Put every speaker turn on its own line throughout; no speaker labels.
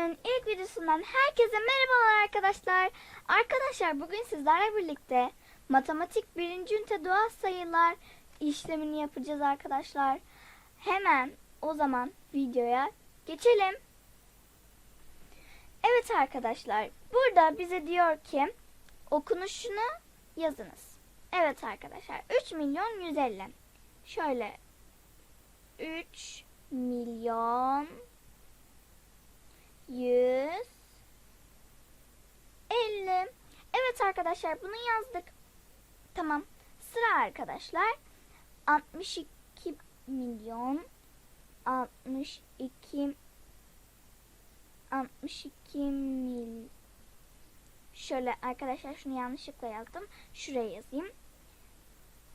Günün ilk videosundan herkese merhabalar arkadaşlar. Arkadaşlar bugün sizlerle birlikte matematik 1. ünite doğal sayılar işlemini yapacağız arkadaşlar. Hemen o zaman videoya geçelim. Evet arkadaşlar burada bize diyor ki okunuşunu yazınız. Evet arkadaşlar 3 milyon 150. Şöyle 3 milyon 150. Evet arkadaşlar bunu yazdık. Tamam. Sıra arkadaşlar. 62 milyon 62 62 mil Şöyle arkadaşlar şunu yanlışlıkla yazdım. Şuraya yazayım.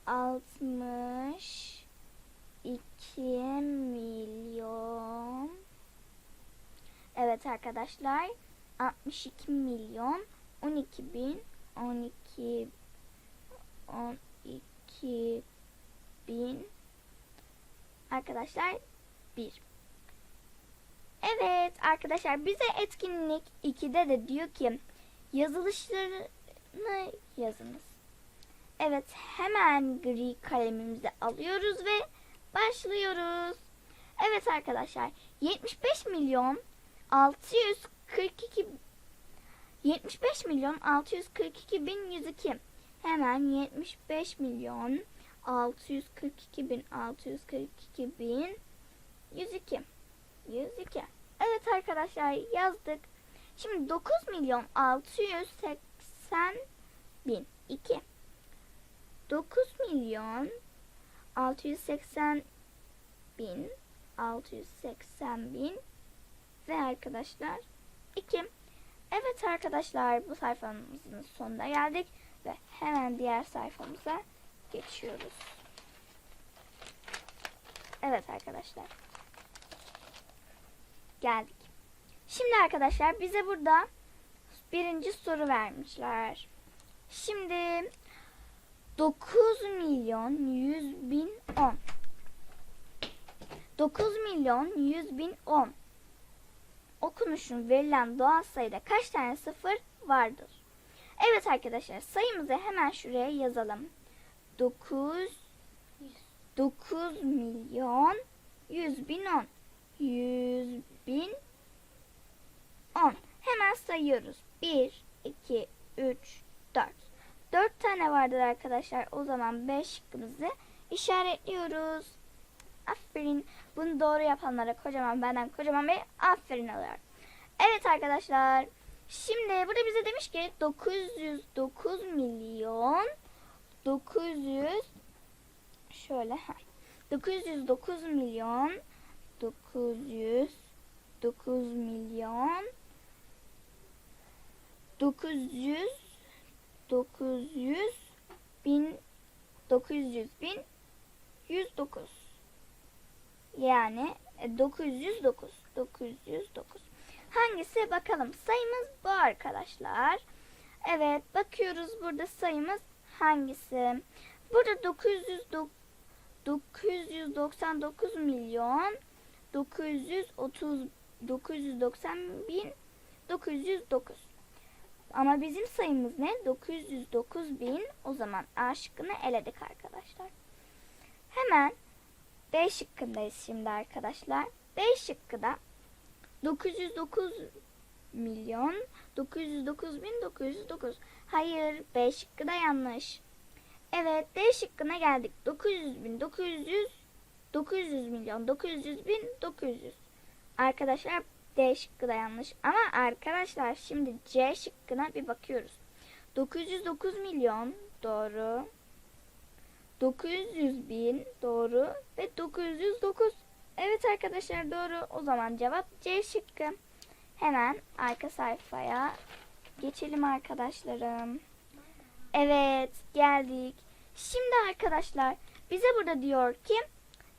62 milyon Evet arkadaşlar 62 milyon 12 bin 12 12 bin arkadaşlar 1 Evet arkadaşlar bize etkinlik 2'de de diyor ki yazılışlarını yazınız. Evet hemen gri kalemimizi alıyoruz ve başlıyoruz. Evet arkadaşlar 75 milyon 642 75 milyon 642 bin 102 hemen 75 milyon 642 bin 642 bin 102 102 Evet arkadaşlar yazdık. Şimdi 9 milyon 680 bin 2 9 milyon 680 bin 680 bin ve arkadaşlar 2. Evet arkadaşlar bu sayfamızın sonuna geldik ve hemen diğer sayfamıza geçiyoruz. Evet arkadaşlar. Geldik. Şimdi arkadaşlar bize burada birinci soru vermişler. Şimdi 9 milyon 100 bin 10. 9 milyon 100 bin 10 okunuşun verilen doğal sayıda kaç tane sıfır vardır? Evet arkadaşlar sayımızı hemen şuraya yazalım. 9 9 milyon 100 bin 10 100 bin 10 hemen sayıyoruz. 1 2 3 4 4 tane vardır arkadaşlar. O zaman 5 şıkkımızı işaretliyoruz. Aferin. Bunu doğru yapanlara kocaman benden kocaman bir aferin alıyor. Evet arkadaşlar. Şimdi burada bize demiş ki 909 milyon 900 şöyle ha 909 milyon 900 9 milyon 900 900 bin 900 bin 109 yani 909. 909. Hangisi bakalım. Sayımız bu arkadaşlar. Evet bakıyoruz burada sayımız hangisi. Burada 900 999 milyon 930 990 bin 909. Ama bizim sayımız ne? 909 bin. O zaman A şıkkını eledik arkadaşlar. Hemen B şıkkındayız şimdi arkadaşlar. B şıkkıda 909 milyon 909 bin 909. Hayır B şıkkı da yanlış. Evet D şıkkına geldik. 900 bin 900 900 milyon 900 bin 900. Arkadaşlar D şıkkı da yanlış. Ama arkadaşlar şimdi C şıkkına bir bakıyoruz. 909 milyon doğru. 900 bin doğru ve 909. Evet arkadaşlar doğru. O zaman cevap C şıkkı. Hemen arka sayfaya geçelim arkadaşlarım. Evet geldik. Şimdi arkadaşlar bize burada diyor ki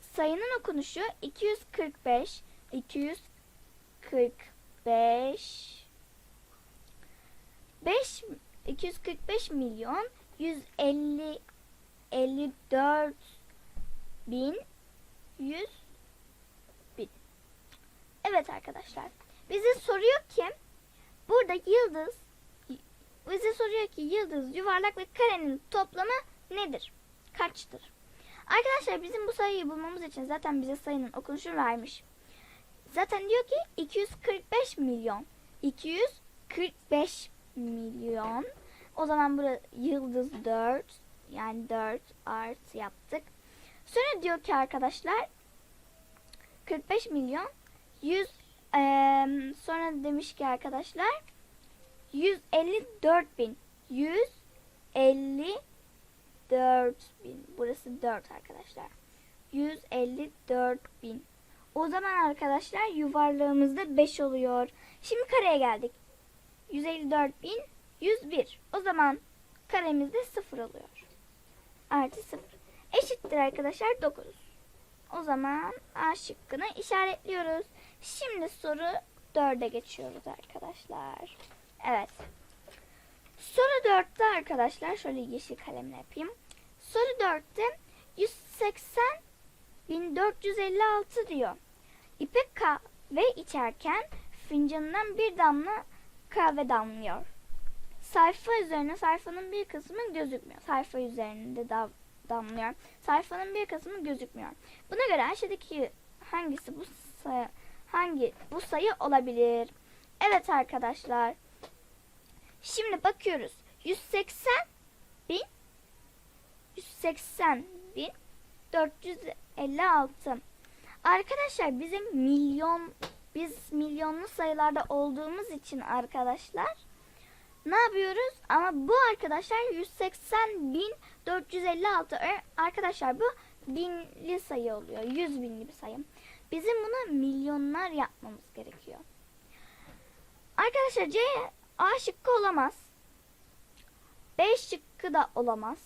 sayının okunuşu 245 245 5 245 milyon 150 54 bin 100 bin. Evet arkadaşlar. bize soruyor ki burada yıldız bize soruyor ki yıldız, yuvarlak ve karenin toplamı nedir? Kaçtır? Arkadaşlar bizim bu sayıyı bulmamız için zaten bize sayının okunuşunu vermiş. Zaten diyor ki 245 milyon. 245 milyon. O zaman burada yıldız 4 yani 4 artı yaptık. Sonra diyor ki arkadaşlar 45 milyon 100 eee, sonra demiş ki arkadaşlar 154 bin 154 bin. Burası 4 arkadaşlar. 154 bin. O zaman arkadaşlar yuvarlığımızda 5 oluyor. Şimdi kareye geldik. 154 bin 101 o zaman karemizde 0 oluyor artı 0 eşittir arkadaşlar 9 o zaman A şıkkını işaretliyoruz. Şimdi soru 4'e geçiyoruz arkadaşlar. Evet. Soru 4'te arkadaşlar şöyle yeşil kalemle yapayım. Soru 4'te 180 1456 diyor. İpek kahve içerken fincanından bir damla kahve damlıyor. Sayfa üzerine sayfanın bir kısmı gözükmüyor. Sayfa üzerinde da damlıyor. Sayfanın bir kısmı gözükmüyor. Buna göre aşağıdaki hangisi bu sayı, hangi bu sayı olabilir? Evet arkadaşlar. Şimdi bakıyoruz. 180 bin 180 bin 456. Arkadaşlar bizim milyon biz milyonlu sayılarda olduğumuz için arkadaşlar ne yapıyoruz? Ama bu arkadaşlar 180 bin 456 Ö- arkadaşlar bu binli sayı oluyor. 100 binli bir sayı. Bizim bunu milyonlar yapmamız gerekiyor. Arkadaşlar C A şıkkı olamaz. B şıkkı da olamaz.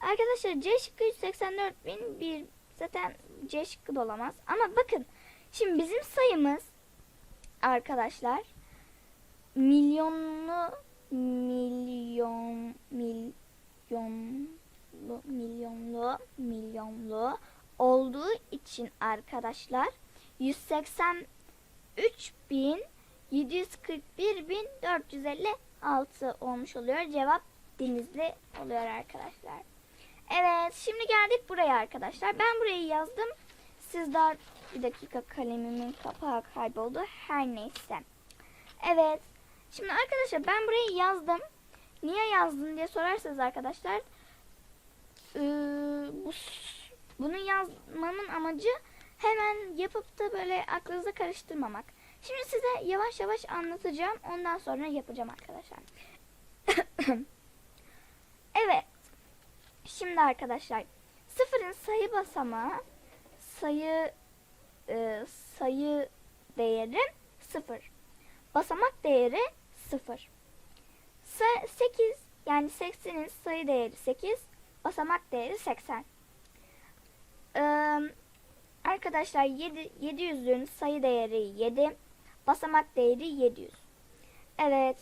Arkadaşlar C şıkkı 184 bin bir zaten C şıkkı da olamaz. Ama bakın şimdi bizim sayımız arkadaşlar milyonlu milyon milyonlu milyonlu milyonlu olduğu için arkadaşlar 183 bin 741 bin 456 olmuş oluyor. Cevap denizli oluyor arkadaşlar. Evet şimdi geldik buraya arkadaşlar. Ben burayı yazdım. Siz daha bir dakika kalemimin kapağı kayboldu. Her neyse. Evet. Şimdi arkadaşlar ben burayı yazdım. Niye yazdın diye sorarsanız arkadaşlar eee, bu bunu yazmamın amacı hemen yapıp da böyle aklınıza karıştırmamak. Şimdi size yavaş yavaş anlatacağım. Ondan sonra yapacağım arkadaşlar. evet. Şimdi arkadaşlar sıfırın sayı basamağı sayı e, sayı değeri sıfır. Basamak değeri 0. 8 yani 80'in sayı değeri 8. Basamak değeri 80. Ee, arkadaşlar 7, 700'ün sayı değeri 7. Basamak değeri 700. Evet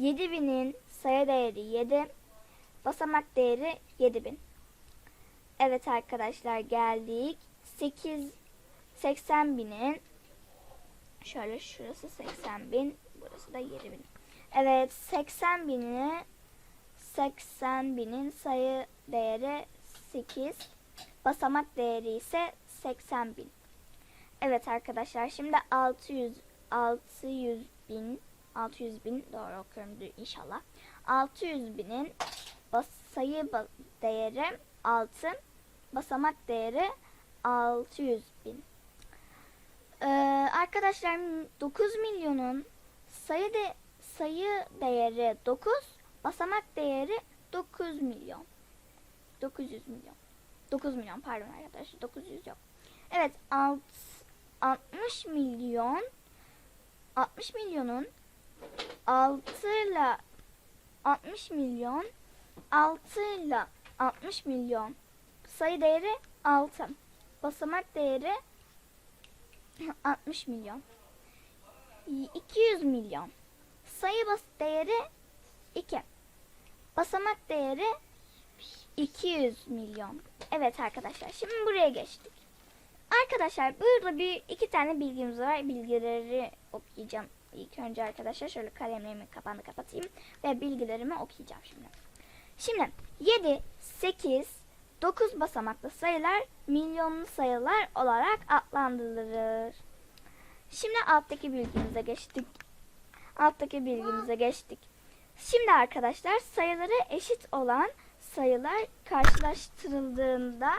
7000'in sayı değeri 7. Basamak değeri 7000. Evet arkadaşlar geldik. 8 80 binin Şöyle şurası 80 bin. Burası da 7 bin. Evet 80 bini 80 binin sayı değeri 8. Basamak değeri ise 80 bin. Evet arkadaşlar şimdi 600 600 bin 600 bin doğru okuyorum inşallah. 600 binin bas, sayı ba- değeri 6. Basamak değeri 600 bin. Ee, arkadaşlar 9 milyonun sayı de sayı değeri 9, basamak değeri 9 milyon. 900 milyon. 9 milyon pardon arkadaşlar 900 yok. Evet alt, 60 milyon 60 milyonun 6 ile 60 milyon 6 ile 60 milyon sayı değeri 6. Basamak değeri 60 milyon. 200 milyon. Sayı bas değeri 2. Basamak değeri 200 milyon. Evet arkadaşlar şimdi buraya geçtik. Arkadaşlar burada bir iki tane bilgimiz var. Bilgileri okuyacağım. İlk önce arkadaşlar şöyle kalemlerimi kapağını kapatayım ve bilgilerimi okuyacağım şimdi. Şimdi 7, 8, 9 basamaklı sayılar milyonlu sayılar olarak adlandırılır. Şimdi alttaki bilgimize geçtik. Alttaki bilgimize geçtik. Şimdi arkadaşlar sayıları eşit olan sayılar karşılaştırıldığında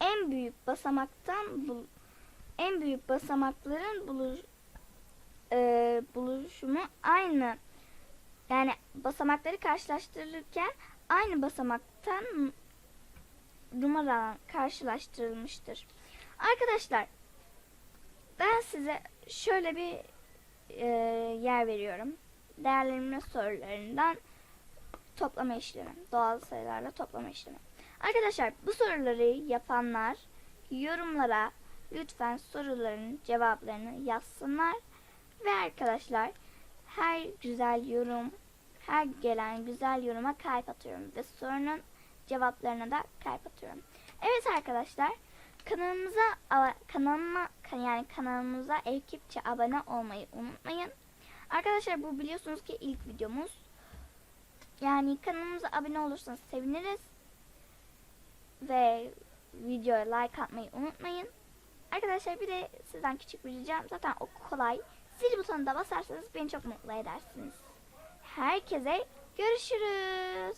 en büyük basamaktan en büyük basamakların buluş, e, buluşumu aynı yani basamakları karşılaştırılırken aynı basamaktan numara karşılaştırılmıştır. Arkadaşlar ben size şöyle bir e, yer veriyorum. Değerlendirme sorularından toplama işlemi. Doğal sayılarla toplama işlemi. Arkadaşlar bu soruları yapanlar yorumlara lütfen soruların cevaplarını yazsınlar. Ve arkadaşlar her güzel yorum, her gelen güzel yoruma kalp atıyorum. Ve sorunun cevaplarına da kalp atıyorum. Evet arkadaşlar kanalımıza kanalıma yani kanalımıza ekipçe abone olmayı unutmayın. Arkadaşlar bu biliyorsunuz ki ilk videomuz. Yani kanalımıza abone olursanız seviniriz. Ve videoya like atmayı unutmayın. Arkadaşlar bir de sizden küçük bir ricam. Zaten o kolay. Zil butonuna da basarsanız beni çok mutlu edersiniz. Herkese görüşürüz.